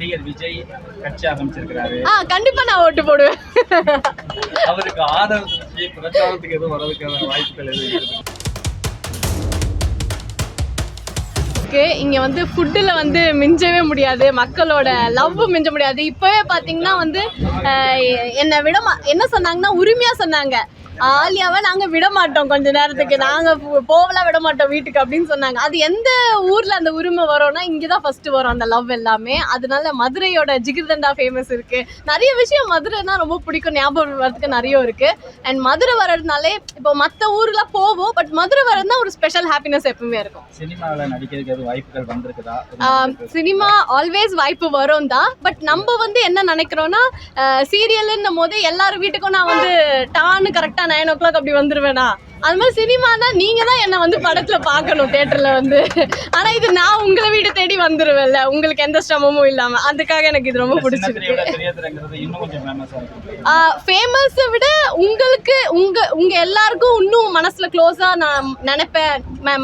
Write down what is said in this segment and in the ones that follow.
நடிகர் விஜய் கட்சி ஆரம்பிச்சிருக்கிறாரு. ஆ கண்டிப்பா நான் ஓட்டு போடுவேன். அவருக்கு ஆதரவு பிரச்சாரத்துக்கு எதுவும் வரதுக்கான வாய்ப்புகள் எதுவும் இருக்கு இங்க வந்து ஃபுட்டில் வந்து மிஞ்சவே முடியாது. மக்களோட லவ் மிஞ்ச முடியாது. இப்போவே பார்த்தீங்கன்னா வந்து என்னை விட என்ன சொன்னாங்கன்னா உரிமையா சொன்னாங்க. ஆலியாவை நாங்க விட மாட்டோம் கொஞ்ச நேரத்துக்கு. நாங்க போ- போகலாம் விட மாட்டோம் வீட்டுக்கு அப்படின்னு சொன்னாங்க. அது எந்த ஊர்ல அந்த உரிமை வரும்னா இங்க தான் ஃபர்ஸ்ட் வரும் அந்த லவ் எல்லாமே. அதனால மதுரையோட ஜிகிர்தண்டா ஃபேமஸ் இருக்கு. நிறைய விஷயம் மதுரைனா ரொம்ப பிடிக்கும். ஞாபகம் வரதுக்கு நிறைய இருக்கு. அண்ட் மதுரை வர்றதுனாலே இப்போ மற்ற ஊர்ல போவோம் பட் மதுரை வர்றதுனா ஒரு ஸ்பெஷல் ஹாப்பினஸ் எப்பவுமே இருக்கும். சினிமாவில் நடிக்கிறதுக்கு வாய்ப்புகள் வந்திருக்குதா? சினிமா ஆல்வேஸ் வாய்ப்பு வரும் தான் பட் நம்ம வந்து என்ன நினைக்கிறோம்னா சீரியல்ன்னும் போது எல்லார் வீட்டுக்கும் நான் வந்து டான்னு கரெக்டாக நைன் ஓ கிளாக் அப்படி வந்துருவேனா? அது மாதிரி சினிமானா நீங்க தான் என்ன வந்து படத்துல பார்க்கணும் தேட்டர்ல வந்து. ஆனா இது நான் உங்களை வீடு தேடி வந்துருவேன்ல. உங்களுக்கு எந்த சிரமமும் இல்லாம. அதுக்காக எனக்கு இது ரொம்ப பிடிச்சிருக்கு. ஃபேமஸை விட உங்களுக்கு உங்க உங்க எல்லாருக்கும் இன்னும் மனசுல க்ளோஸா நான் நினைப்பேன்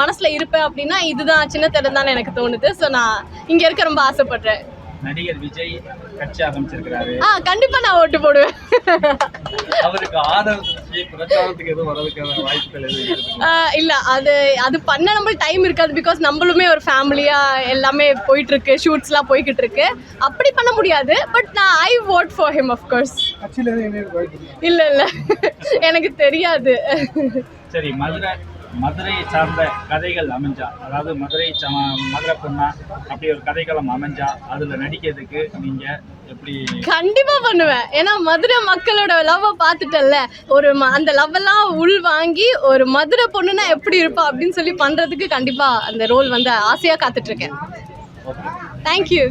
மனசுல இருப்பேன் அப்படின்னா இதுதான் சின்ன திறம் தான் எனக்கு தோணுது. ஸோ நான் இங்க இருக்க ரொம்ப ஆசைப்படுறேன். நடிகர் விஜய் கட்சி ஆரம்பிச்சிருக்கிறாரு. ஆ கண்டிப்பா நான் ஓட்டு போடுவேன். அவருக்கு ஆதரவு இல்ல அது அது பண்ண நம்ம டைம் இருக்காது பிகாஸ் நம்மளுமே ஒரு ஃபேமிலியா எல்லாமே போயிட்டு இருக்கு ஷூட்ஸ்லாம் போய்கிட்டு இருக்கு அப்படி பண்ண முடியாது பட் நான் I vote for him of course. இல்ல இல்ல. எனக்கு தெரியாது. சரி மதுரை மதுரையை சார்ந்த கதைகள் அமைஞ்சா அதாவது மதுரை மதுரை பொண்ணா அப்படி ஒரு கதைக்களம் அமைஞ்சா அதுல நடிக்கிறதுக்கு நீங்க எப்படி கண்டிப்பா பண்ணுவேன். ஏன்னா மதுரை மக்களோட லவ்வை பார்த்துட்டல்ல ஒரு அந்த லவ் எல்லாம் உள் வாங்கி ஒரு மதுரை பொண்ணுனா எப்படி இருப்பா அப்படின்னு சொல்லி பண்றதுக்கு கண்டிப்பா அந்த ரோல் வந்து ஆசையா காத்துட்டு இருக்கேன் தேங்க்யூ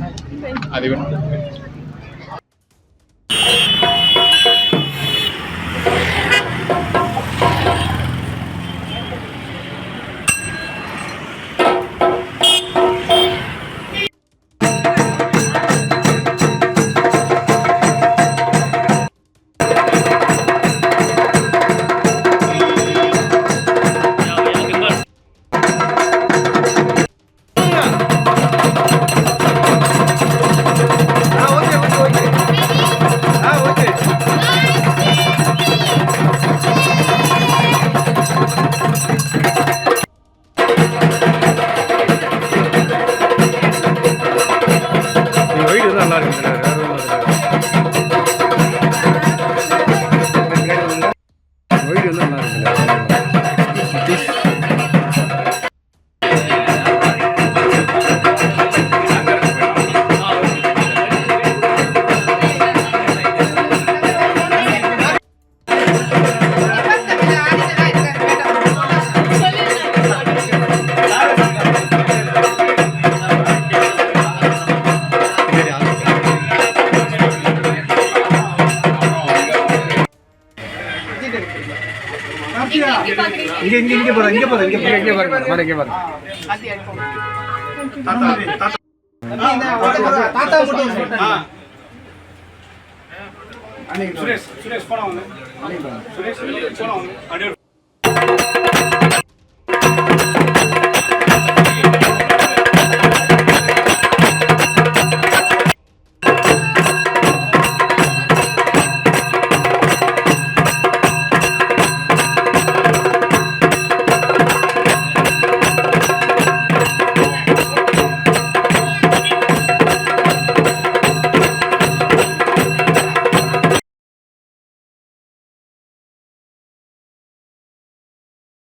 நல்லா இருக்கு வேற வந்து நல்லா இருக்கு இங்க இங்க இங்க பாருங்க இங்க பாருங்க இங்க இங்க பாருங்க பாருங்க இங்க பாருங்க. சுரேஷ் சுரேஷ் போனா வந்து சுரேஷ் போனா வந்து அப்படியே